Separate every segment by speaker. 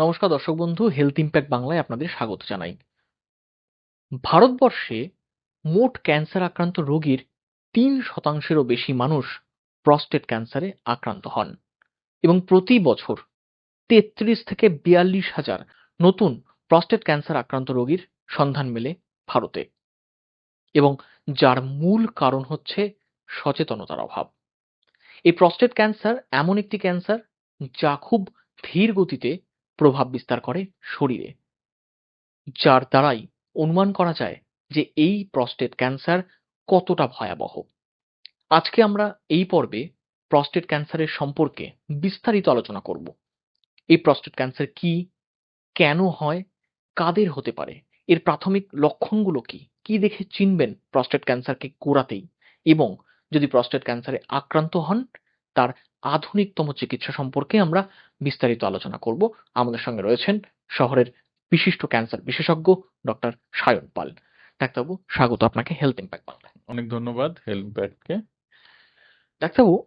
Speaker 1: নমস্কার দর্শক বন্ধু হেলথ ইম্প্যাক্ট বাংলায় আপনাদের স্বাগত জানাই। ভারতবর্ষে মোট ক্যান্সার আক্রান্ত রোগীর তিন শতাংশেরও বেশি মানুষ প্রস্টেট ক্যান্সারে আক্রান্ত হন এবং প্রতি বছর তেত্রিশ থেকে বিয়াল্লিশ হাজার নতুন প্রস্টেট ক্যান্সার আক্রান্ত রোগীর সন্ধান মেলে ভারতে এবং যার মূল কারণ হচ্ছে সচেতনতার অভাব। এই প্রস্টেট ক্যান্সার এমন একটি ক্যান্সার যা খুব ধীর গতিতে প্রভাব বিস্তার করে শরীরে, যার দ্বারাই অনুমান করা যায় যে এই প্রস্টেট ক্যান্সার কতটা ভয়াবহ। আজকে আমরা এই পর্বে প্রস্টেট ক্যান্সারের সম্পর্কে বিস্তারিত আলোচনা করব। এই প্রস্টেট ক্যান্সার কি, কেন হয়, কাদের হতে পারে, এর প্রাথমিক লক্ষণগুলো কি কি দেখে চিনবেন প্রস্টেট ক্যান্সারকে গোড়াতেই এবং যদি প্রস্টেট ক্যান্সারে আক্রান্ত হন তার আধুনিকতম চিকিৎসা সম্পর্কে আমরা বিস্তারিত আলোচনা করব। আমাদের সঙ্গে রয়েছেন শহরের বিশিষ্ট ক্যান্সার বিশেষজ্ঞ ডক্টর সায়ন পাল। ডাক্তারবাবু স্বাগত আপনাকে হেলথ ইম্প্যাক্ট বাংলায়
Speaker 2: অনেক ধন্যবাদ হেলথ ব্যাটকে
Speaker 1: ডাক্তারবাবু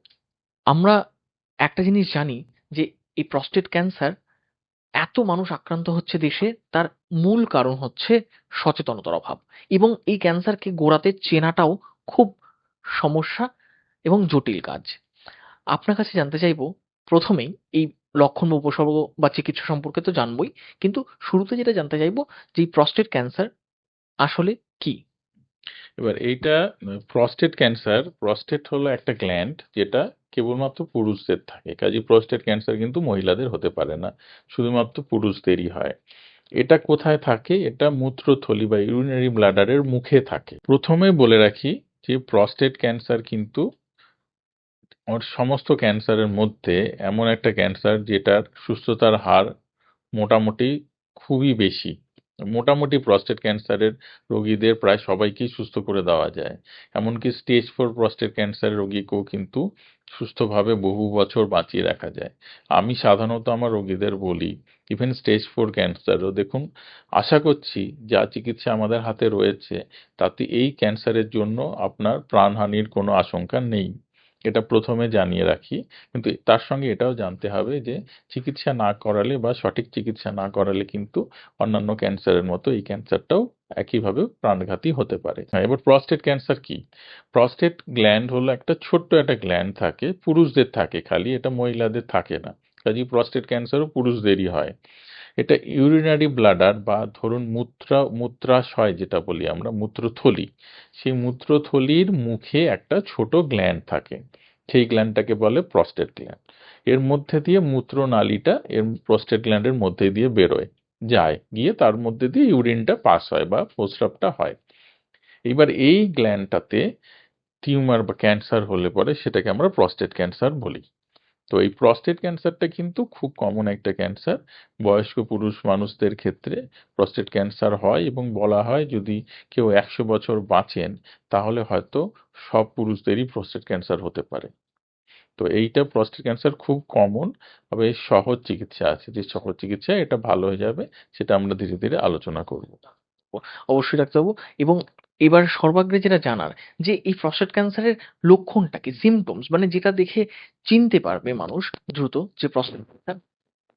Speaker 1: আমরা একটা জিনিস জানি যে এই প্রস্টেট ক্যান্সার এত মানুষ আক্রান্ত হচ্ছে দেশে তার মূল কারণ হচ্ছে সচেতনতার অভাব। এবং এই ক্যান্সারকে গোড়াতে চেনাটাও খুব সমস্যা এবং জটিল কাজ। আপনার কাছে জানতে চাইব, প্রথমেই এই লক্ষণ বা উপসর্গ বা চিকিৎসা সম্পর্কে তো জানবই, কিন্তু শুরুতে যেটা জানতে চাইব যে প্রস্টেট ক্যান্সার আসলে কি?
Speaker 2: এবার এইটা প্রস্টেট ক্যান্সার প্রস্টেট হলো একটা গ্ল্যান্ড যেটা কেবলমাত্র পুরুষদের থাকে কাজে প্রস্টেট ক্যান্সার কিন্তু মহিলাদের হতে পারে না, শুধুমাত্র পুরুষদেরই হয়। এটা কোথায় থাকে? এটা মূত্রথলি বা ইউরিনারি ব্লাডারের মুখে থাকে। প্রথমে বলে রাখি যে প্রস্টেট ক্যান্সার কিন্তু ওর সমস্ত ক্যান্সারের মধ্যে এমন একটা ক্যান্সার যেটার সুস্থতার হার মোটামুটি খুবই বেশি। মোটামুটি প্রস্টেট ক্যান্সারের রোগীদের প্রায় সবাইকেই সুস্থ করে দেওয়া যায়। এমনকি স্টেজ ফোর প্রস্টেট ক্যান্সার রোগীকেও কিন্তু সুস্থভাবে বহু বছর বাঁচিয়ে রাখা যায়। আমি সাধারণত আমার রোগীদের বলি ইভেন স্টেজ ফোর ক্যান্সারও দেখুন, আশা করছি যা চিকিৎসা আমাদের হাতে রয়েছে, তাতে এই ক্যান্সারের জন্য আপনার প্রাণহানির কোনো আশঙ্কা নেই। এটা প্রথমে জানিয়ে রাখি। কিন্তু তার সঙ্গে এটাও জানতে হবে যে, চিকিৎসা না করালে বা সঠিক চিকিৎসা না করালে কিন্তু অন্যান্য ক্যান্সারের মতো এই ক্যান্সারটাও একইভাবে প্রাণঘাতী হতে পারে। হ্যাঁ এবার প্রস্টেট ক্যান্সার কি? প্রস্টেট গ্ল্যান্ড হলো একটা ছোট্ট একটা গ্ল্যান্ড থাকে, পুরুষদের থাকে খালি, এটা মহিলাদের থাকে না। কাজেই প্রস্টেট ক্যান্সারও পুরুষদেরই হয়। এটা ইউরিনারি ব্লাডার বা ধরুন মূত্রা, মূত্রাশয় যেটা বলি আমরা, মূত্রথলি। সেই মূত্রথলির মুখে একটা ছোট গ্ল্যান্ড থাকে। সেই গ্ল্যান্ডটাকে বলে প্রস্টেট গ্ল্যান্ড এর মধ্যে দিয়ে মূত্রনালীটা এর প্রস্টেট গ্ল্যান্ডের মধ্যে দিয়ে বেরোয়, যায়। গিয়ে তার মধ্যে দিয়ে ইউরিনটা পাস হয় বা প্রস্রাবটা হয়। এবার এই গ্ল্যান্ডটাতে টিউমার বা ক্যান্সার হলে পরে সেটাকে আমরা প্রস্টেট ক্যান্সার বলি। তো এই প্রস্টেট ক্যান্সারটা কিন্তু খুব কমন একটা ক্যান্সার বয়স্ক পুরুষ মানুষদের ক্ষেত্রে প্রস্টেট ক্যান্সার হয় এবং বলা হয় যদি কেউ একশো বছর বাঁচেন, তাহলে হয়তো সব পুরুষদেরই প্রস্টেট ক্যান্সার হতে পারে। তো এইটা প্রস্টেট ক্যান্সার খুব কমন তবে সহজ চিকিৎসা আছে। যে সহজ চিকিৎসা, এটা ভালো হয়ে যাবে, সেটা আমরা ধীরে ধীরে আলোচনা করব।
Speaker 1: অবশ্যই ডাক্তারবাবু, এবং এবার সর্বাগ্রে যেটা জানার, যে এই প্রস্টেট ক্যান্সারের লক্ষণটা কি সিমটমস মানে যেটা দেখে চিনতে পারবে মানুষ দ্রুত যে প্রস্টেট ক্যান্সার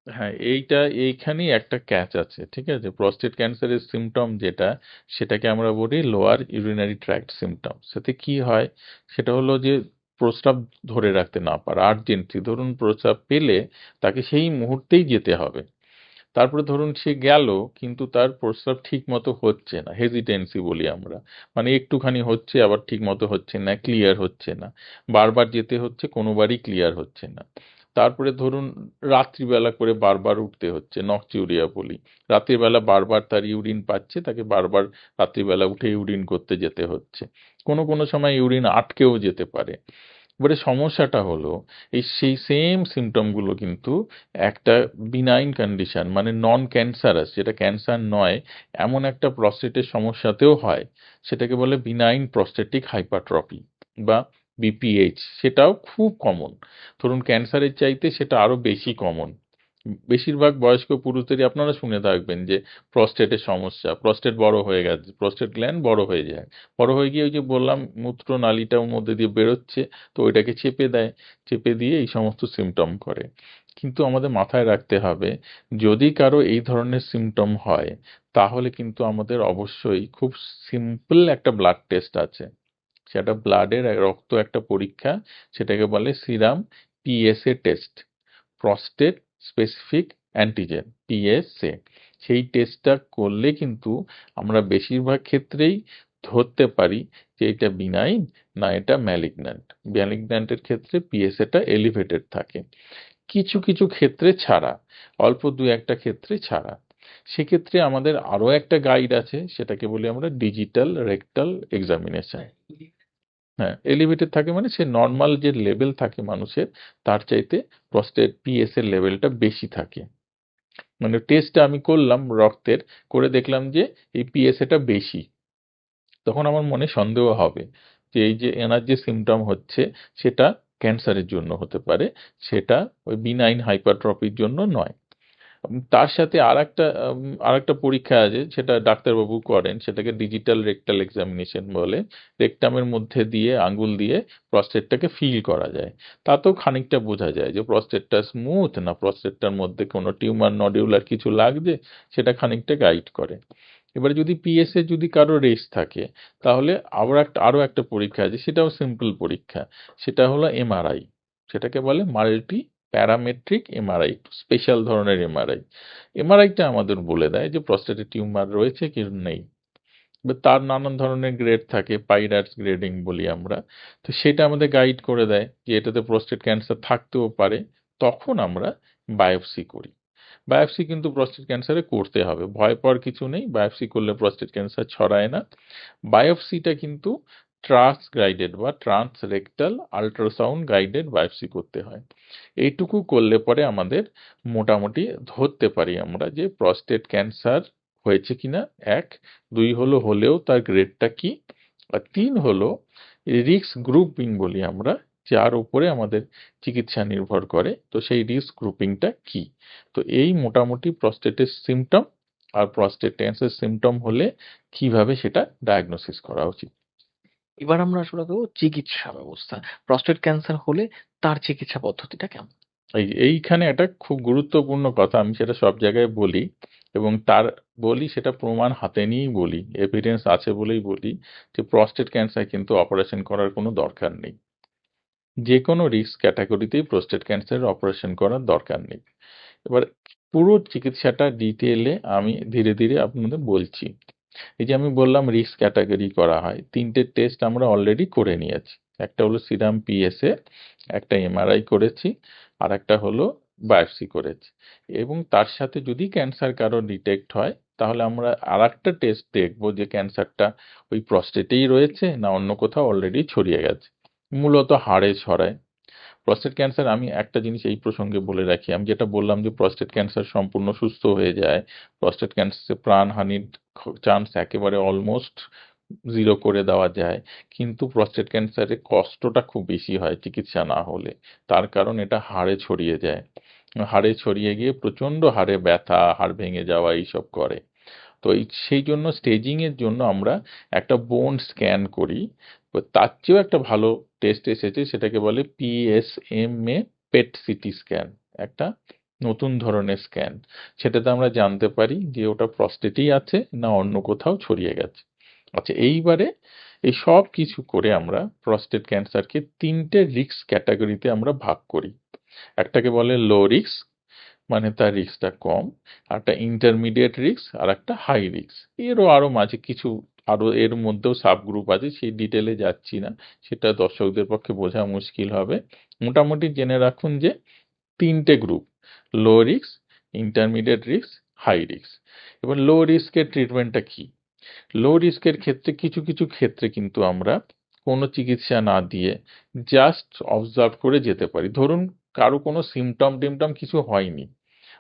Speaker 2: হ্যাঁ এইটা, এইখানেই একটা ক্যাচ আছে, ঠিক আছে? প্রস্টেট ক্যান্সারের সিমটম যেটা, সেটাকে আমরা বলি লোয়ার ইউরিনারি ট্র্যাক্ট সিমটম সাথে কি হয়? সেটা হলো যে প্রস্রাব ধরে রাখতে না পারা আর্জেন্টলি ধরুন প্রস্রাব পেলে তাকে সেই মুহূর্তেই যেতে হবে। তারপরে ধরুন সে গেল, কিন্তু তার প্রস্রাব ঠিক মতো হচ্ছে না হেজিটেন্সি বলি আমরা। মানে একটুখানি হচ্ছে, আবার ঠিক মতো হচ্ছে না ক্লিয়ার হচ্ছে না। বারবার যেতে হচ্ছে, কোনোবারই ক্লিয়ার হচ্ছে না। তারপরে ধরুন রাত্রিবেলা করে বারবার উঠতে হচ্ছে নকচিউরিয়া বলি। রাতের বেলা বারবার তার ইউরিন পাচ্ছে, তাকে বারবার রাত্রিবেলা উঠে ইউরিন করতে যেতে হচ্ছে। কোনো কোনো সময় ইউরিন আটকেও যেতে পারে। এবারে সমস্যাটা হলো, এই সেই সেম সিমটমগুলো কিন্তু একটা বিনাইন কন্ডিশন মানে নন ক্যান্সারাস যেটা ক্যান্সার নয়, এমন একটা প্রস্টেটের সমস্যাতেও হয়, সেটাকে বলে বিনাইন প্রস্টেটিক হাইপারট্রপি বা বিপিএইচ সেটাও খুব কমন ধরুন ক্যান্সারের চাইতে সেটা আরও বেশি কমন বেশিরভাগ বয়স্ক পুরুষদেরই আপনারা শুনে থাকবেন যে প্রস্টেটের সমস্যা, প্রস্টেট বড় হয়ে গেছে, প্রস্টেট গ্ল্যান্ড বড় হয়ে যায়। বড় হয়ে গিয়ে ওই যে বললাম, মূত্র নালীটা ওর মধ্যে দিয়ে বেরোচ্ছে, তো ওইটাকে চেপে দেয়, চেপে দিয়ে এই সমস্ত সিমটম করে। কিন্তু আমাদের মাথায় রাখতে হবে, যদি কারও এই ধরনের সিমটম হয়, তাহলে কিন্তু আমাদের অবশ্যই খুব সিম্পল একটা ব্লাড টেস্ট আছে। সেটা ব্লাডের রক্ত একটা পরীক্ষা, সেটাকে বলে serum PSA test prostate specific antigen PSA সেই টেস্টটা করলে কিন্তু আমরা বেশিরভাগ ক্ষেত্রেই ধরতে পারি যে এটা বিনাইন না এটা ম্যালিগন্যান্ট ম্যালিগন্যান্টের ক্ষেত্রে পিএসএটা এলিভেটেড থাকে। কিছু কিছু ক্ষেত্রে ছাড়া, অল্প দু একটা ক্ষেত্রে ছাড়া। সেক্ষেত্রে আমাদের আরও একটা গাইড আছে, সেটাকে বলি আমরা ডিজিটাল রেকটাল এক্সামিনেশন হ্যাঁ এলিভেটেড থাকে মানে সে নর্মাল যে লেভেল থাকে মানুষের, তার চাইতে প্রস্টেট পিএস এর লেভেলটা বেশি থাকে। মানে টেস্টটা আমি করলাম রক্তের, করে দেখলাম যে এই পিএসএটা বেশি। তখন আমার মনে সন্দেহ হবে যে এই যে এনার যে সিমটম হচ্ছে, সেটা ক্যান্সারের জন্য হতে পারে, সেটা ওই বিনাইন হাইপারট্রপির জন্য নয়। তার সাথে আর একটা আর একটা পরীক্ষা আছে, সেটা ডাক্তারবাবু করেন, সেটাকে ডিজিটাল রেকটাল এক্সামিনেশন বলে। রেকটামের মধ্যে দিয়ে, আঙ্গুল দিয়ে প্রস্টেটটাকে ফিল করা যায়। তাতেও খানিকটা বোঝা যায় যে প্রস্টেটটা স্মুথ না প্রস্টেটটার মধ্যে কোনো টিউমার নডিউলার কিছু লাগছে, সেটা খানিকটা গাইড করে। এবারে যদি পিএসএ যদি কারও রেস থাকে, তাহলে আবার একটা আরও একটা পরীক্ষা আছে, সেটাও সিম্পল পরীক্ষা। সেটা হলো এমআরআই সেটাকে বলে মাল্টি প্যারামেট্রিক এমআরআই, স্পেশাল ধরনের এমআরআই। এমআরআইটা আমাদের বলে দেয় যে প্রস্টেটে টিউমার রয়েছে কি নেই। তার নানান ধরনের গ্রেড থাকে, পাইরাস গ্রেডিং বলি আমরা। তো সেটা আমাদের গাইড করে দেয় যে এটাতে প্রস্টেট ক্যান্সার থাকতেও পারে। তখন আমরা বায়োপসি করি। বায়োপসি কিন্তু প্রস্টেট ক্যান্সারে করতে হবে। ভয় পাওয়ার কিছু নেই। বায়োপসি করলে প্রস্টেট ক্যান্সার ছড়ায় না। বায়োপসিটা কিন্তু ট্রান্স গাইডেড বা trans rectal ultrasound guided biopsy করতে হয়। এইটুকু করলে পরে আমাদের মোটামুটি ধরতে পারি আমরা যে প্রস্টেট ক্যান্সার হয়েছে কিনা। এক, দুই হলো হলেও তার গ্রেডটা কি? আর তিন হলো রিস্ক গ্রুপিং বলি আমরা, যার উপরে আমাদের চিকিৎসা নির্ভর করে। তো সেই রিস্ক গ্রুপিংটা কি? তো এই মোটামুটি প্রস্টেটের সিমটম আর প্রস্টেট ক্যান্সার সিমটম হলে কীভাবে সেটা ডায়াগনোসিস করা উচিত।
Speaker 1: এবার আমরা আসলে দেখব চিকিৎসা ব্যবস্থা। প্রস্টেট ক্যান্সার হলে তার চিকিৎসা পদ্ধতিটা কেমন?
Speaker 2: এই এইখানে একটা খুব গুরুত্বপূর্ণ কথা আমি সেটা সব জায়গায় বলি এবং তার বলি সেটা প্রমাণ হাতে নিয়েই বলি এভিডেন্স আছে বলেই বলি যে প্রস্টেট ক্যান্সার কিন্তু অপারেশন করার কোনো দরকার নেই। যে কোনো রিস্ক ক্যাটাগরিতেই প্রস্টেট ক্যান্সারের অপারেশন করার দরকার নেই। এবার পুরো চিকিৎসাটা ডিটেলে আমি ধীরে ধীরে আপনাদের বলছি। এই যে আমি বললাম রিস্ক ক্যাটাগরি করা হয়, তিনটে টেস্ট আমরা অলরেডি করে নিয়েছি। একটা হলো সিরাম পিএসএ একটা এমআরআই করেছি, আর একটা হলো বায়োপসি করেছি। এবং তার সাথে যদি ক্যান্সার কারও ডিটেক্ট হয়, তাহলে আমরা আর একটা টেস্ট দেখব যে ক্যান্সারটা ওই প্রস্টেটেই রয়েছে না অন্য কোথাও অলরেডি ছড়িয়ে গেছে। মূলত হাড়ে ছড়ায়। প্রস্টেট ক্যান্সার আমি একটা জিনিস এই প্রসঙ্গে বলে রাখি। আমি যেটা বললাম যে প্রস্টেট ক্যান্সার সম্পূর্ণ সুস্থ হয়ে যায়। প্রস্টেট ক্যান্সারে প্রাণহানির চান্স একেবারে অলমোস্ট জিরো করে দেওয়া যায়। কিন্তু প্রস্টেট ক্যান্সারে কষ্টটা খুব বেশি হয় চিকিৎসা না হলে। তার কারণ এটা হাড়ে ছড়িয়ে যায়। হাড়ে ছড়িয়ে গিয়ে প্রচণ্ড হাড়ে ব্যথা, হাড় ভেঙে যাওয়া এইসব করে। তো সেই জন্য স্টেজিংয়ের জন্য আমরা একটা বোন স্ক্যান করি। তার চেয়েও একটা ভালো টেস্ট এসেছে, সেটাকে বলে পিএসএমএ পেট সিটি স্ক্যান একটা নতুন ধরনের স্ক্যান সেটাতে আমরা জানতে পারি যে ওটা প্রস্টেটেই আছে না অন্য কোথাও ছড়িয়ে গেছে। আচ্ছা এইবারে এই সব কিছু করে আমরা প্রস্টেট ক্যান্সারকে তিনটে রিস্ক ক্যাটাগরিতে আমরা ভাগ করি। একটাকে বলে লো রিস্ক মানে তার রিস্কটা কম একটা ইন্টারমিডিয়েট রিস্ক আর একটা হাই রিস্ক এরও আরও মাঝে কিছু আরও এর মধ্যেও সাব গ্রুপ আছে, সেই ডিটেলে যাচ্ছি না। সেটা দর্শকদের পক্ষে বোঝা মুশকিল হবে। মোটামুটি জেনে রাখুন যে তিনটে group low risk intermediate risk high risk এবার লো রিস্কের ট্রিটমেন্টটা কি? লো রিস্কের ক্ষেত্রে কিছু কিছু ক্ষেত্রে কিন্তু আমরা কোনো চিকিৎসা না দিয়ে জাস্ট অবজার্ভ করে যেতে পারি। ধরুন কারও কোনো সিমটম টিমটম কিছু হয়নি।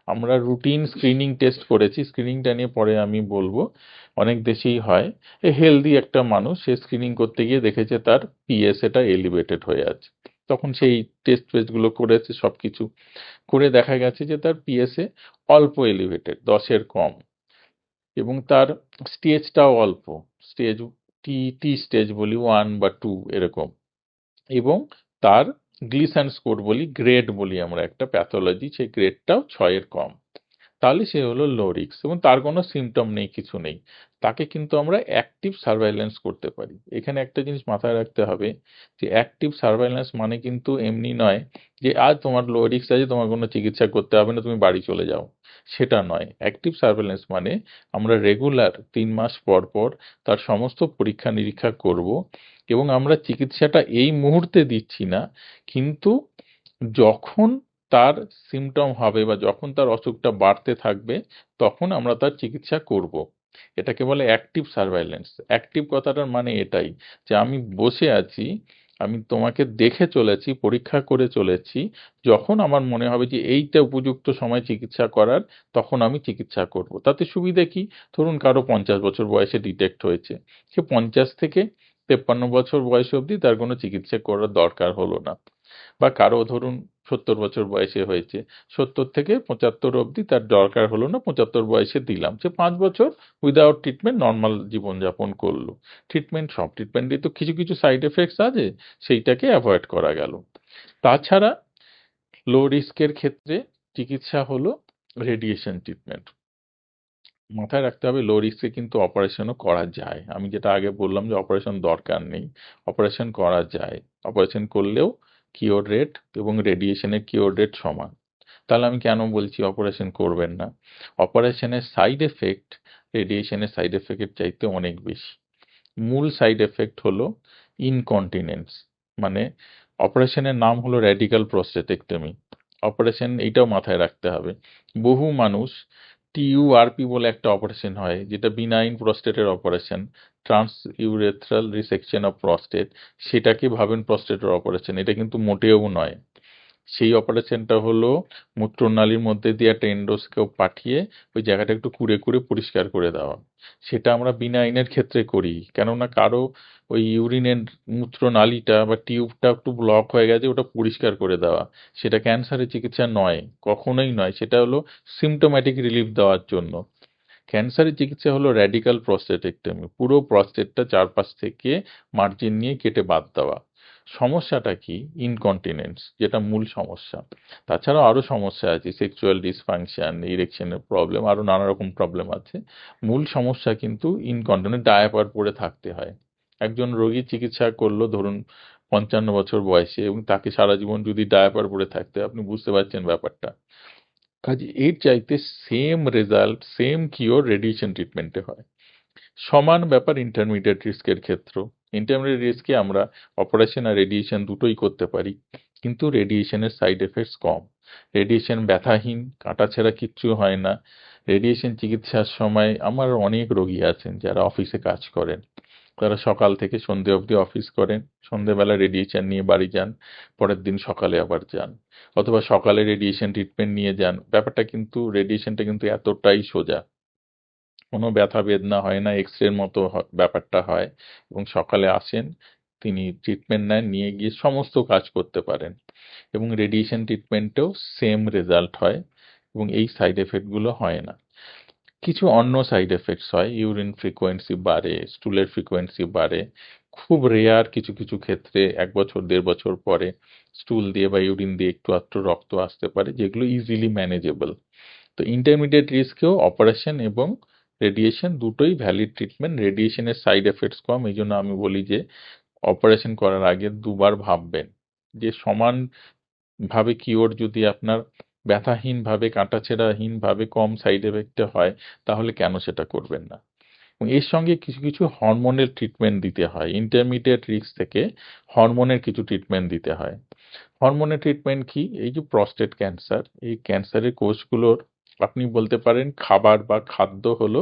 Speaker 2: আমরা রুটিন স্ক্রিনিং টেস্ট করেছি। স্ক্রিনিংটা নিয়ে পরে আমি বলব, অনেক দেশেই হয়। এ হেলদি একটা মানুষ, সে স্ক্রিনিং করতে গিয়ে দেখেছে তার পিএসএটা এলিভেটেড হয়ে আছে। তখন সেই টেস্ট ফেস্টগুলো করেছে সব কিছু করে দেখা গেছে যে তার পিএসএ অল্প এলিভেটেড দশের কম। এবং তার স্টেজটাও অল্প স্টেজ টি টি স্টেজ বলি ওয়ান বা টু এরকম। এবং তার গ্লিসান স্কোর বলি গ্রেড বলি আমরা একটা প্যাথোলজি সেই গ্রেডটাও ছয়ের কম। তাহলে সে হলো লো রিস্ক এবং তার কোনো সিমটম নেই, কিছু নেই। তাকে কিন্তু আমরা অ্যাক্টিভ সার্ভাইলেন্স করতে পারি। এখানে একটা জিনিস মাথায় রাখতে হবে যে অ্যাক্টিভ সার্ভাইলেন্স মানে কিন্তু এমনি নয় যে, আজ তোমার লো রিস্ক আছে, তোমার কোনো চিকিৎসা করতে হবে না, তুমি বাড়ি চলে যাও। সেটা নয়। অ্যাক্টিভ সার্ভেলেন্স মানে আমরা রেগুলার তিন মাস পর পর তার সমস্ত পরীক্ষা নিরীক্ষা করব এবং আমরা চিকিৎসাটা এই মুহূর্তে দিচ্ছি না। কিন্তু যখন তার সিমটম হবে বা যখন তার অসুখটা বাড়তে থাকবে, তখন আমরা তার চিকিৎসা করব। এটাকে বলে অ্যাক্টিভ সার্ভাইলেন্স অ্যাক্টিভ কথাটার মানে এটাই যে আমি বসে আছি, আমি তোমাকে দেখে চলেছি, পরীক্ষা করে চলেছি, যখন আমার মনে হবে যে এইটা উপযুক্ত সময় চিকিৎসা করার, তখন আমি চিকিৎসা করব। তাতে সুবিধে কি? ধরুন কারও পঞ্চাশ বছর বয়সে ডিটেক্ট হয়েছে। সে পঞ্চাশ থেকে তেপ্পান্ন বছর বয়স অবধি তার কোনো চিকিৎসা করার দরকার হলো না। বা কারও ধরুন সত্তর বছর বয়সে হয়েছে। সত্তর থেকে পঁচাত্তর অবধি তার দরকার হলো না, পঁচাত্তর বয়সে দিলাম। সে পাঁচ বছর উইদাউট ট্রিটমেন্ট নর্মাল জীবনযাপন করল। ট্রিটমেন্ট সব ট্রিটমেন্টে তো কিছু কিছু সাইড এফেক্টস আছে, সেইটাকে অ্যাভয়েড করা গেল। তাছাড়া লো রিস্কের ক্ষেত্রে চিকিৎসা হলো রেডিয়েশন ট্রিটমেন্ট মাথায় রাখতে হবে লো রিস্কে কিন্তু অপারেশনও করা যায়। আমি যেটা আগে বললাম যে অপারেশন দরকার নেই। অপারেশন করা যায়। অপারেশন করলেও কিওর রেট এবং রেডিয়েশনের কিওর রেট সমান। তাহলে আমি কেন বলছি অপারেশন করবেন না? অপারেশনের সাইড এফেক্ট রেডিয়েশনের সাইড এফেক্টের চাইতে অনেক বেশি। মূল সাইড এফেক্ট হলো ইনকন্টিনেন্স মানে অপারেশনের নাম হলো র্যাডিক্যাল প্রস্টেটেক্টমি অপারেশন এইটাও মাথায় রাখতে হবে। বহু মানুষ টিইউআরপি বলে একটা অপারেশন হয়, যেটা benign প্রস্টেটের operation trans urethral resection of prostate সেটাকে ভাবেন প্রস্টেটের অপারেশন? এটা কিন্তু মোটেও নয়। সেই অপারেশনটা হলো মূত্রনালীর মধ্যে দিয়ে একটা এন্ডোস্কোপ পাঠিয়ে ওই জায়গাটা একটু কুড়ে কুড়ে পরিষ্কার করে দেওয়া। সেটা আমরা বিনাইনের ক্ষেত্রে করি, কেননা কারও ওই ইউরিনের মূত্রনালীটা বা টিউবটা একটু ব্লক হয়ে গেছে, ওটা পরিষ্কার করে দেওয়া। সেটা ক্যান্সারের চিকিৎসা নয়, কখনোই নয়। সেটা হলো সিমটোম্যাটিক রিলিফ দেওয়ার জন্য। ক্যান্সারের চিকিৎসা হলো র্যাডিক্যাল প্রস্টেটেক্টমি পুরো প্রস্টেটটা চারপাশ থেকে মার্জিন নিয়ে কেটে বাদ দেওয়া। সমস্যাটা কি? ইনকন্টিনেন্স যেটা মূল সমস্যা। তাছাড়াও আরও সমস্যা আছে সেক্সুয়াল ডিসফাংশন ইরেকশনের প্রবলেম আরও নানা রকম প্রবলেম আছে। মূল সমস্যা কিন্তু ইনকন্টিনেন্ট ডায়াপার পরে থাকতে হয়। একজন রোগী চিকিৎসা করল ধরুন পঞ্চান্ন বছর বয়সে এবং তাকে সারা জীবন যদি ডায়াপার পরে থাকতে হয়, আপনি বুঝতে পারছেন ব্যাপারটা। কাজে এর চাইতে same result same cure radiation ট্রিটমেন্টে হয়। সমান ব্যাপার ইন্টারমিডিয়েট রিস্কের ক্ষেত্র। ইন্টারমিডিয়েট রিস্কে আমরা অপারেশন আর রেডিয়েশন দুটোই করতে পারি, কিন্তু রেডিয়েশনের সাইড এফেক্টস কম। রেডিয়েশন ব্যথাহীন কাটাছেঁড়া কিচ্ছু হয় না। রেডিয়েশন চিকিৎসার সময় আমার অনেক রোগী আছেন যারা অফিসে কাজ করেন। তারা সকাল থেকে সন্ধে অবধি অফিস করেন, সন্ধেবেলা রেডিয়েশন নিয়ে বাড়ি যান, পরের দিন সকালে আবার যান, অথবা সকালে রেডিয়েশন ট্রিটমেন্ট নিয়ে যান, ব্যাপারটা কিন্তু রেডিয়েশনটা কিন্তু এতটাই সোজা। কোনো ব্যথা বেদনা হয় না এক্স রের মতো ব্যাপারটা হয়, এবং সকালে আসেন, তিনি ট্রিটমেন্ট নেন, নিয়ে গিয়ে সমস্ত কাজ করতে পারেন, এবং রেডিয়েশন ট্রিটমেন্টেও সেম রেজাল্ট হয়, এবং এই সাইড এফেক্টগুলো হয় না। কিছু অন্য সাইড এফেক্টস হয়। ইউরিন ফ্রিকোয়েন্সি বাড়ে স্টুলের ফ্রিকোয়েন্সি বাড়ে। খুব রেয়ার কিছু কিছু ক্ষেত্রে এক বছর, দেড় বছর পরে স্টুল দিয়ে বা ইউরিন দিয়ে একটু আধটু রক্ত আসতে পারে, যেগুলো ইজিলি ম্যানেজেবল তো ইন্টারমিডিয়েট রিস্কেও অপারেশন এবং রেডিয়েশন দুটোই ভ্যালিড ট্রিটমেন্ট রেডিয়েশনের সাইড এফেক্টস কম, এই জন্য আমি বলি যে অপারেশন করার আগে দুবার ভাববেন। যে সমান ভাবে কিওর যদি আপনার ব্যথাহীনভাবে, কাটাছেঁড়াহীনভাবে, কম সাইড এফেক্টে হয়, তাহলে কেন সেটা করবেন না? এর সঙ্গে কিছু কিছু হরমোনের ট্রিটমেন্ট দিতে হয়। ইন্টারমিডিয়েট রিস্ক থেকে হরমোনের কিছু ট্রিটমেন্ট দিতে হয়। হরমোনের ট্রিটমেন্ট কি? এই যে প্রস্টেট ক্যান্সার এই ক্যান্সারের কোষগুলোর, আপনি বলতে পারেন খাবার বা খাদ্য হলো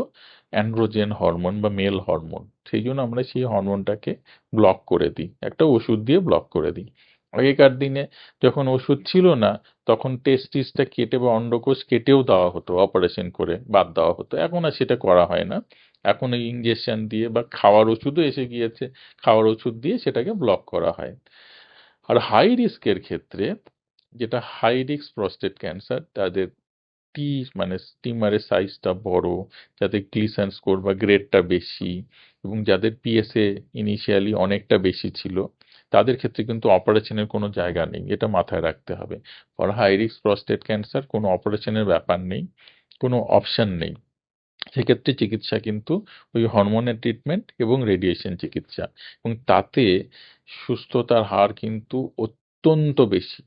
Speaker 2: অ্যান্ড্রোজেন হরমোন বা মেল হরমোন সেই জন্য আমরা সেই হরমোনটাকে ব্লক করে দিই। একটা ওষুধ দিয়ে ব্লক করে দিই। আগেকার দিনে যখন ওষুধ ছিল না, তখন টেস্টিসটা কেটে বা অন্ডকোষ কেটেও দেওয়া হতো অপারেশন করে বাদ দেওয়া হতো। এখন আর সেটা করা হয় না। এখন এই ইঞ্জেকশন দিয়ে বা খাওয়ার ওষুধও এসে গিয়েছে, খাওয়ার ওষুধ দিয়ে সেটাকে ব্লক করা হয়। আর হাই রিস্কের ক্ষেত্রে যেটা হাই রিস্ক প্রস্টেট ক্যান্সার তাদের টি মানে টিমারের সাইজটা বড়, যাদের গ্লিসান স্কোর বা গ্রেডটা বেশি এবং যাদের পিএসএ ইনিশিয়ালি অনেকটা বেশি ছিল তাদের ক্ষেত্রে কিন্তু অপারেশনের কোনো জায়গা নেই, এটা মাথায় রাখতে হবে। For high risk prostate cancer কোনো অপারেশনের ব্যাপার নেই, কোনো অপশান নেই। সেক্ষেত্রে চিকিৎসা কিন্তু ওই হরমোনের ট্রিটমেন্ট এবং রেডিয়েশন চিকিৎসা। এবং তাতে সুস্থতার হার কিন্তু অত্যন্ত বেশি।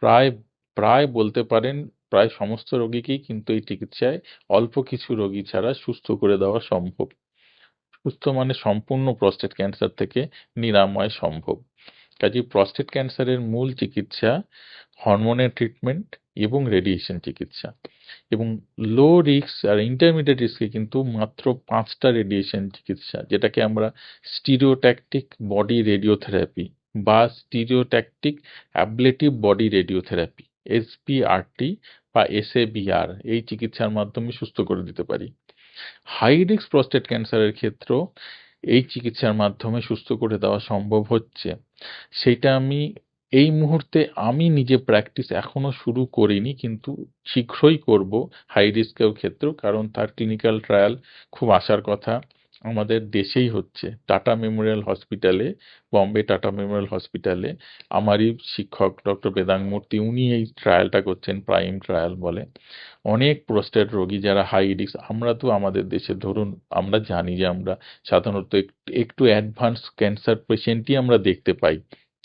Speaker 2: প্রায় প্রায় বলতে পারেন, প্রায় সমস্ত রোগীকেই কিন্তু এই চিকিৎসায় অল্প কিছু রোগী ছাড়া সুস্থ করে দেওয়া সম্ভব। সুস্থ মানে সম্পূর্ণ প্রস্টেট ক্যান্সার থেকে নিরাময় সম্ভব। কাজেই প্রস্টেট ক্যান্সারের মূল চিকিৎসা হরমোনের ট্রিটমেন্ট এবং রেডিয়েশন চিকিৎসা। এবং লো রিস্ক আর ইন্টারমিডিয়েট রিস্কে কিন্তু মাত্র পাঁচটা রেডিয়েশন চিকিৎসা, যেটাকে আমরা স্টিরিওট্যাকটিক বডি রেডিওথেরাপি বা stereotactic ablative body radiotherapy SPRT বা এসএবিআর এই চিকিৎসার মাধ্যমে সুস্থ করে দিতে পারি। হাই রিস্ক প্রস্টেট ক্যান্সারের ক্ষেত্র এই চিকিৎসার মাধ্যমে সুস্থ করে দেওয়া সম্ভব হচ্ছে। সেটা আমি, এই মুহূর্তে আমি নিজে প্র্যাকটিস এখনও শুরু করিনি, কিন্তু শীঘ্রই করব হাই রিস্কের ক্ষেত্রেও, কারণ তার ক্লিনিক্যাল ট্রায়াল খুব আসার কথা। আমাদের দেশেই হচ্ছে। টাটা মেমোরিয়াল হসপিটালে বম্বে টাটা মেমোরিয়াল হসপিটালে আমারই শিক্ষক ডক্টর বেদাং মূর্তি, উনি এই ট্রায়ালটা করছেন, প্রাইম ট্রায়াল বলে। অনেক প্রস্টেট রোগী যারা হাই রিস্ক, আমরা তো আমাদের দেশে ধরুন, আমরা জানি যে আমরা সাধারণত একটু অ্যাডভান্স ক্যান্সার পেশেন্টই আমরা দেখতে পাই।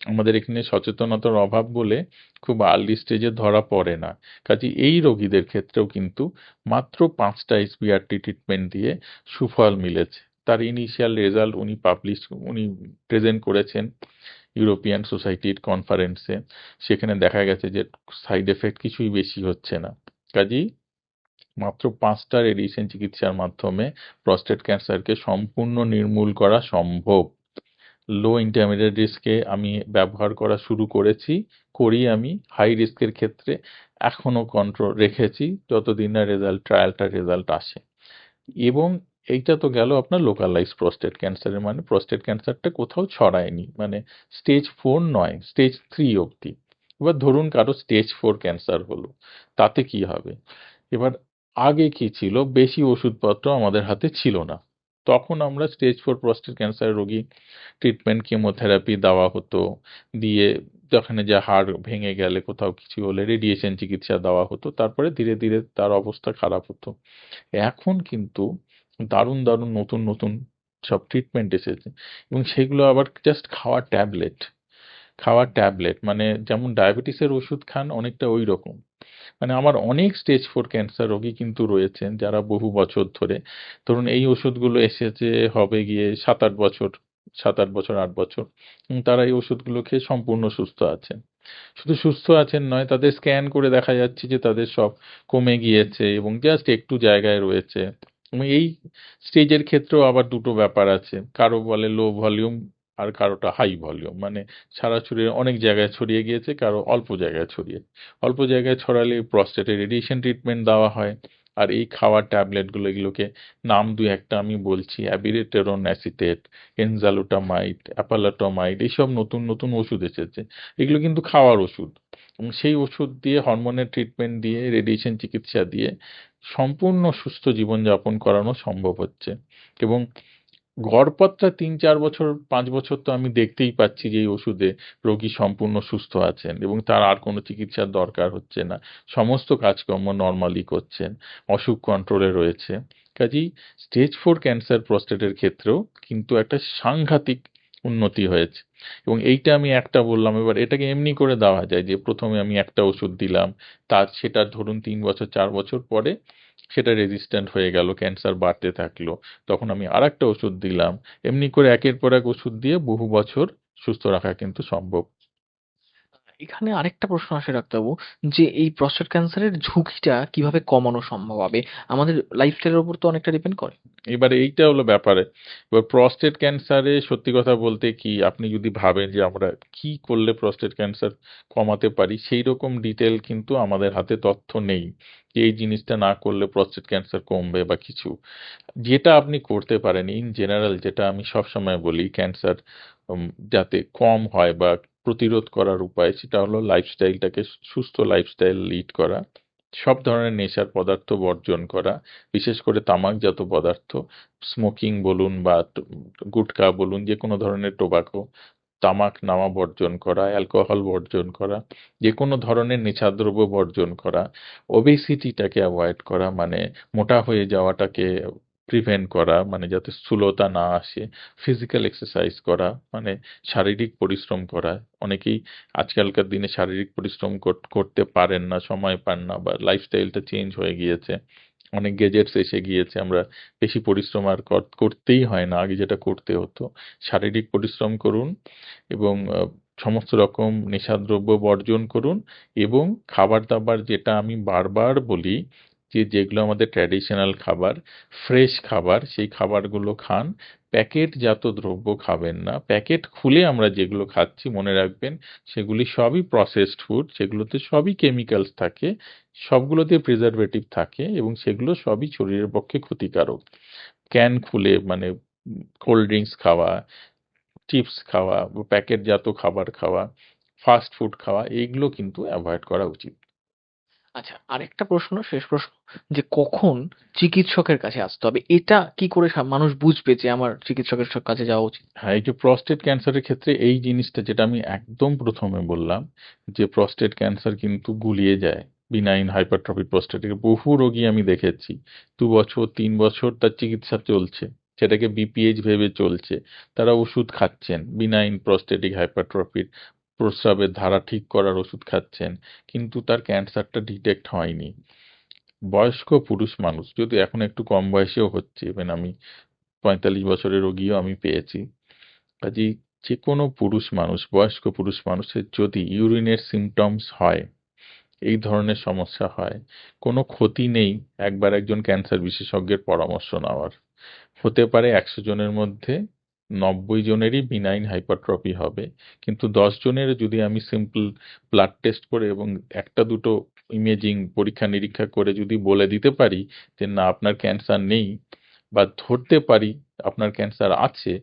Speaker 2: আমাদের এখানে সচেতনতার অভাব বলে খুব আর্লি স্টেজে ধরা পড়ে না। কাজে এই রোগীদের ক্ষেত্রেও কিন্তু মাত্র পাঁচটা এসবিআরটি ট্রিটমেন্ট দিয়ে সুফল মিলেছে। তার ইনিশিয়াল রেজাল্ট উনি পাবলিশ উনি প্রেজেন্ট করেছেন ইউরোপিয়ান সোসাইটির কনফারেন্সে সেখানে দেখা গেছে যে সাইড এফেক্ট কিছুই বেশি হচ্ছে না। কাজেই মাত্র পাঁচটা রেডিয়েশন চিকিৎসার মাধ্যমে প্রস্টেট ক্যান্সারকে সম্পূর্ণ নির্মূল করা সম্ভব। লো ইন্টারমিডিয়েট রিস্কে আমি ব্যবহার করা শুরু করেছি, করি আমি হাই রিস্কের ক্ষেত্রে এখনও কন্ট্রোল রেখেছি, যতদিন না রেজাল্ট ট্রায়ালটার রেজাল্ট আসে। এবং এইটা তো গেল আপনার লোকালাইজ প্রস্টেট ক্যান্সারের মানে প্রস্টেট ক্যান্সারটা কোথাও ছড়ায়নি মানে স্টেজ ফোর নয় স্টেজ থ্রি অবধি। এবার ধরুন কারও স্টেজ ফোর ক্যান্সার হলো, তাতে কি হবে? এবার আগে কি ছিল? বেশি ওষুধপত্র আমাদের হাতে ছিল না। তখন আমরা স্টেজ ফোর প্রস্টেট ক্যান্সার রোগী ট্রিটমেন্ট কেমোথেরাপি দেওয়া হতো, দিয়ে যেখানে যে হাড় ভেঙে গেলে কোথাও কিছু হলে রেডিয়েশন চিকিৎসা দেওয়া হতো, তারপরে ধীরে ধীরে তার অবস্থা খারাপ হতো। এখন কিন্তু দারুণ দারুণ, নতুন নতুন সব ট্রিটমেন্ট এসেছে। এবং সেগুলো আবার জাস্ট খাওয়ার ট্যাবলেট খাওয়ার ট্যাবলেট মানে যেমন ডায়াবেটিসের ওষুধ খান অনেকটা ওই রকম। মানে আমার অনেক স্টেজ ফোর ক্যান্সার রোগী কিন্তু রয়েছেন যারা বহু বছর ধরে। ধরুন এই ওষুধগুলো এসেছে, হবে গিয়ে সাত আট বছর, সাত আট বছর আট বছর তারা এই ওষুধগুলো খেয়ে সম্পূর্ণ সুস্থ আছেন। শুধু সুস্থ আছেন নয়, তাদের স্ক্যান করে দেখা যাচ্ছে যে তাদের সব কমে গিয়েছে এবং জাস্ট একটু জায়গায় রয়েছে। এই স্টেজের ক্ষেত্রেও আবার দুটো ব্যাপার আছে। কারও বলে লো ভলিউম আর কারোটা হাই ভলিউম মানে সারা ছড়িয়ে অনেক জায়গায় ছড়িয়ে গিয়েছে, কারও অল্প জায়গায় ছড়িয়ে। অল্প জায়গায় ছড়ালে প্রস্টেটে রেডিয়েশন ট্রিটমেন্ট দেওয়া হয়। আর এই খাওয়ার ট্যাবলেটগুলো এগুলোকে নাম দু একটা আমি বলছি। অ্যাবিরেটেরন অ্যাসিটেট এনজালুটামাইড অ্যাপালাটোমাইড এইসব নতুন নতুন ওষুধ এসেছে। এগুলো কিন্তু খাওয়ার ওষুধ। সেই ওষুধ দিয়ে হরমোনের ট্রিটমেন্ট দিয়ে রেডিয়েশন চিকিৎসা দিয়ে সম্পূর্ণ সুস্থ জীবনযাপন করানো সম্ভব হচ্ছে। এবং গড়পত্তা তিন, চার বছর, পাঁচ বছর তো আমি দেখতেই পাচ্ছি যে এই ওষুধে রোগী সম্পূর্ণ সুস্থ আছেন এবং তার আর কোনো চিকিৎসার দরকার হচ্ছে না। সমস্ত কাজকর্ম নর্মালি করছেন, অসুখ কন্ট্রোলে রয়েছে। কাজেই স্টেজ ফোর ক্যান্সার প্রস্টেটের ক্ষেত্রেও কিন্তু একটা সাংঘাতিক উন্নতি হয়েছে। এবং এইটা আমি একটা বললাম, এবার এটাকে এমনি করে দেওয়া যায় যে প্রথমে আমি একটা ওষুধ দিলাম, তার সেটা ধরুন তিন বছর, চার বছর পরে সেটা রেজিস্ট্যান্ট হয়ে গেল ক্যান্সার বাড়তে থাকল। তখন আমি আর একটা ওষুধ দিলাম, এমনি করে একের পর এক ওষুধ দিয়ে বহু বছর সুস্থ রাখা কিন্তু সম্ভব।
Speaker 1: এখানে আরেকটা প্রশ্ন আসে, ডাক্তারবাবু, যে এই প্রস্টেট ক্যান্সারের ঝুঁকিটা কীভাবে কমানো সম্ভব হবে? আমাদের লাইফস্টাইলের উপর তো অনেকটা ডিপেন্ড করে।
Speaker 2: এবার এইটা হলো ব্যাপারে। এবার প্রস্টেট ক্যান্সারে সত্যি কথা বলতে কি, আপনি যদি ভাবেন যে আমরা কি করলে প্রস্টেট ক্যান্সার কমাতে পারি, সেই রকম ডিটেল কিন্তু আমাদের হাতে তথ্য নেই যে এই জিনিসটা না করলে প্রস্টেট ক্যান্সার কমবে বা কিছু। যেটা আপনি করতে পারেন ইন জেনারেল যেটা আমি সবসময় বলি ক্যান্সার যাতে কম হয় বা প্রতিরোধ করার উপায়, সেটা হলো লাইফস্টাইলটাকে সুস্থ লাইফস্টাইল লিড করা, সব ধরনের নেশার পদার্থ বর্জন করা, বিশেষ করে তামাকজাত পদার্থ স্মোকিং বলুন বা গুটখা বলুন, যে কোনো ধরনের টোবাকো তামাক নামা বর্জন করা অ্যালকোহল বর্জন করা, যে কোনো ধরনের নেশাদ্রব্য বর্জন করা ওবেসিটিটাকে অ্যাভয়েড করা মানে মোটা হয়ে যাওয়াটাকে প্রিভেন্ট করা মানে যাতে স্থূলতা না আসে ফিজিক্যাল এক্সারসাইজ করা মানে শারীরিক পরিশ্রম করা। অনেকেই আজকালকার দিনে শারীরিক পরিশ্রম করতে পারেন না, সময় পান না, বা লাইফস্টাইলটা চেঞ্জ হয়ে গিয়েছে। অনেক গেজেটস এসে গিয়েছে, আমরা বেশি পরিশ্রম আর কর- করতেই হয় না, আগে যেটা করতে হতো। শারীরিক পরিশ্রম করুন এবং সমস্ত রকম নেশাদ্রব্য বর্জন করুন এবং খাবার দাবার যেটা আমি বারবার বলি যে, যেগুলো আমাদের ট্র্যাডিশনাল খাবার ফ্রেশ খাবার, সেই খাবারগুলো খান। প্যাকেটজাত দ্রব্য খাবেন না। প্যাকেট খুলে আমরা যেগুলো খাচ্ছি, মনে রাখবেন, সেগুলি সবই প্রসেসড ফুড সেগুলোতে সবই কেমিক্যালস থাকে, সবগুলোতে প্রিজারভেটিভ থাকে এবং সেগুলো সবই শরীরের পক্ষে ক্ষতিকারক। ক্যান খুলে মানে কোল্ড ড্রিঙ্কস খাওয়া চিপস খাওয়া, প্যাকেটজাত খাবার খাওয়া ফাস্ট ফুড খাওয়া, এইগুলো কিন্তু অ্যাভয়েড করা উচিত।
Speaker 1: আচ্ছা আরেকটা প্রশ্ন, শেষ প্রশ্ন, যে কখন চিকিৎসকের কাছে আসতে হবে? এটা কি করে মানুষ বুঝবে যে আমার চিকিৎসকের কাছে যাওয়া উচিত?
Speaker 2: হ্যাঁ এই যে প্রস্টেট ক্যান্সারের ক্ষেত্রে এই জিনিসটা যেটা আমি একদম প্রথমে বললাম, যে প্রস্টেট ক্যান্সার কিন্তু গুলিয়ে যায় বিনাইন হাইপারট্রফি প্রস্টেটের বহু রোগী আমি দেখেছি, দু বছর, তিন বছর তার চিকিৎসা চলছে, সেটাকে বিপিএইচ ভেবে চলছে, তারা ওষুধ খাচ্ছেন বিনাইন প্রস্টেটিক হাইপারট্রফির প্রস্রাবের ধারা ঠিক করার ওষুধ খাচ্ছেন, কিন্তু তার ক্যান্সারটা ডিটেক্ট হয়নি। বয়স্ক পুরুষ মানুষ, যদি এখন একটু কম বয়সেও হচ্ছে ইভেন আমি পঁয়তাল্লিশ বছরের রোগীও আমি পেয়েছি, কাজেই যে কোনো পুরুষ মানুষ, বয়স্ক পুরুষ মানুষের যদি ইউরিনের সিমটমস হয়, এই ধরনের সমস্যা হয়, কোনো ক্ষতি নেই একবার একজন ক্যান্সার বিশেষজ্ঞের পরামর্শ নেওয়ার। হতে পারে একশো জনের মধ্যে নব্বই জনেরই বিনাইন হাইপারট্রফি হবে। কিন্তু দশ জনের যদি আমি সিম্পল ব্লাড টেস্ট করে এবং একটা দুটো ইমেজিং পরীক্ষা নিরীক্ষা করে যদি বলে দিতে পারি যে, না, আপনার ক্যান্সার নেই বা ধরতে পারি আপনার ক্যান্সার আছে,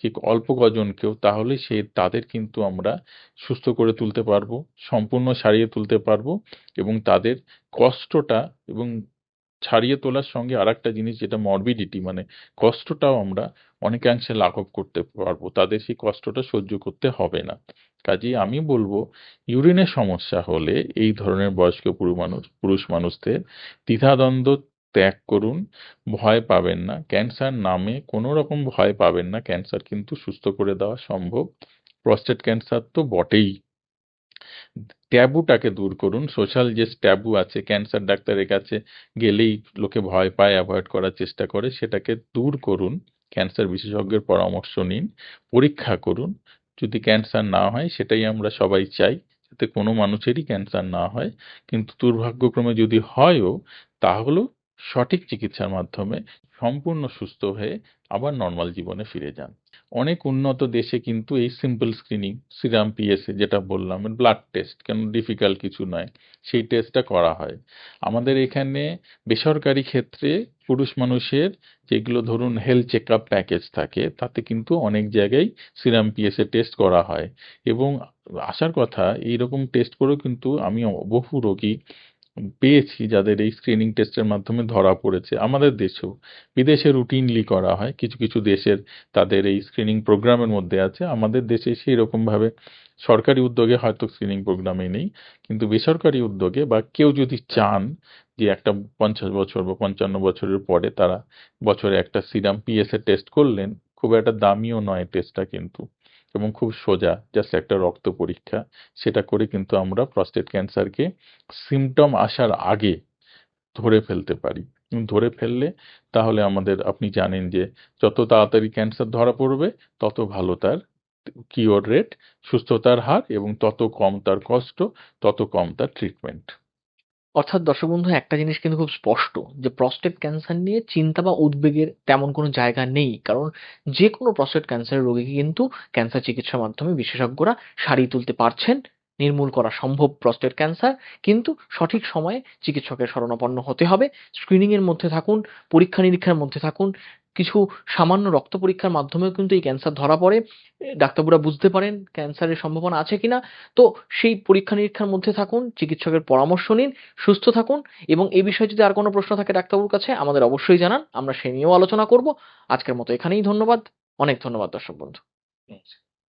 Speaker 2: ঠিক অল্প কজনকেও তাহলে সে, তাদের কিন্তু আমরা সুস্থ করে তুলতে পারব, সম্পূর্ণ সারিয়ে তুলতে পারব এবং তাদের কষ্টটা এবং ছাড়িয়ে তোলার সঙ্গে আরেকটা জিনিস যেটা মরবিডিটি মানে কষ্টটাও আমরা অনেকাংশে লাঘব করতে পারব। তাদের সেই কষ্টটা সহ্য করতে হবে না। কাজেই আমি বলব, ইউরিনের সমস্যা হলে এই ধরনের বয়স্ক পুরুষ মানুষ, পুরুষ মানুষদের দ্বিধাদ্বন্দ্ব ত্যাগ করুন। ভয় পাবেন না। ক্যান্সার নামে কোনো রকম ভয় পাবেন না। ক্যান্সার কিন্তু সুস্থ করে দেওয়া সম্ভব। প্রস্টেট ক্যান্সার তো বটেই। ট্যাবুটাকে দূর করুন। সোশ্যাল যে ট্যাবু আছে, ক্যান্সার ডাক্তারের কাছে গেলেই লোকে ভয় পায়, অ্যাভয়েড করার চেষ্টা করে, সেটাকে দূর করুন। ক্যান্সার বিশেষজ্ঞের পরামর্শ নিন, পরীক্ষা করুন। যদি ক্যান্সার না হয়, সেটাই আমরা সবাই চাই যাতে কোনো মানুষেরই ক্যান্সার না হয়। কিন্তু দুর্ভাগ্যক্রমে যদি হয়ও তাহলেও সঠিক চিকিৎসার মাধ্যমে সম্পূর্ণ সুস্থ হয়ে আবার নর্মাল জীবনে ফিরে যান। অনেক উন্নত দেশে কিন্তু এই সিম্পল স্ক্রিনিং সিরাম পিএসএ যেটা বললাম ব্লাড টেস্ট কেন ডিফিকাল্ট কিছু নয়, সেই টেস্টটা করা হয়। আমাদের এখানে বেসরকারি ক্ষেত্রে পুরুষ মানুষের যেগুলো ধরুন হেলথ চেক আপ প্যাকেজ থাকে, তাতে কিন্তু অনেক জায়গায় সিরাম পিএসএ টেস্ট করা হয়। এবং আসার কথা, এইরকম টেস্ট করেও কিন্তু আমি বহু রোগী পেয়েছি যাদের এই স্ক্রিনিং টেস্টের মাধ্যমে ধরা পড়েছে আমাদের দেশেও। বিদেশে রুটিনলি করা হয়, কিছু কিছু দেশের তাদের এই স্ক্রিনিং প্রোগ্রামের মধ্যে আছে। আমাদের দেশে সেই রকমভাবে সরকারি উদ্যোগে হয়তো স্ক্রিনিং প্রোগ্রামে নেই, কিন্তু বেসরকারি উদ্যোগে বা কেউ যদি চান যে একটা পঞ্চাশ বছর বা পঞ্চান্ন বছরের পরে তারা বছরে একটা সিরাম পিএসএ টেস্ট করলেন, খুব একটা দামিও নয় টেস্টটা কিন্তু। এবং খুব সোজা জাস্ট একটা রক্ত পরীক্ষা। সেটা করে কিন্তু আমরা প্রস্টেট ক্যান্সারকে সিমটম আসার আগে ধরে ফেলতে পারি। ধরে ফেললে তাহলে আমাদের, আপনি জানেন যে যত তাড়াতাড়ি ক্যান্সার ধরা পড়বে, তত ভালো তার কিওর রেট সুস্থতার হার এবং তত কম তার কষ্ট, তত কম তার ট্রিটমেন্ট
Speaker 1: অর্থাৎ দর্শক বন্ধু, একটা জিনিস কিন্তু খুব স্পষ্ট যে প্রস্টেট ক্যান্সার নিয়ে চিন্তা বা উদ্বেগের তেমন কোনো জায়গা নেই। কারণ যে কোনো প্রস্টেট ক্যান্সারের রোগীকে কিন্তু ক্যান্সার চিকিৎসার মাধ্যমে বিশেষজ্ঞরা সারিয়ে তুলতে পারছেন। নির্মূল করা সম্ভব প্রস্টেট ক্যান্সার কিন্তু সঠিক সময়ে চিকিৎসকের শরণাপন্ন হতে হবে। স্ক্রিনিংয়ের মধ্যে থাকুন পরীক্ষা নিরীক্ষার মধ্যে থাকুন কিছু সামান্য রক্ত পরীক্ষার মাধ্যমেও কিন্তু এই ক্যান্সার ধরা পড়ে। ডাক্তারবুরা বুঝতে পারেন ক্যান্সারের সম্ভাবনা আছে কিনা। তো সেই পরীক্ষা নিরীক্ষার মধ্যে থাকুন, চিকিৎসকের পরামর্শ নিন, সুস্থ থাকুন এবং এই বিষয়ে যদি আর কোনো প্রশ্ন থাকে ডাক্তারবাবুর কাছে, আমাদের অবশ্যই জানান। আমরা সে নিয়েও আলোচনা করব। আজকের মতো এখানেই ধন্যবাদ। অনেক ধন্যবাদ দর্শক বন্ধু।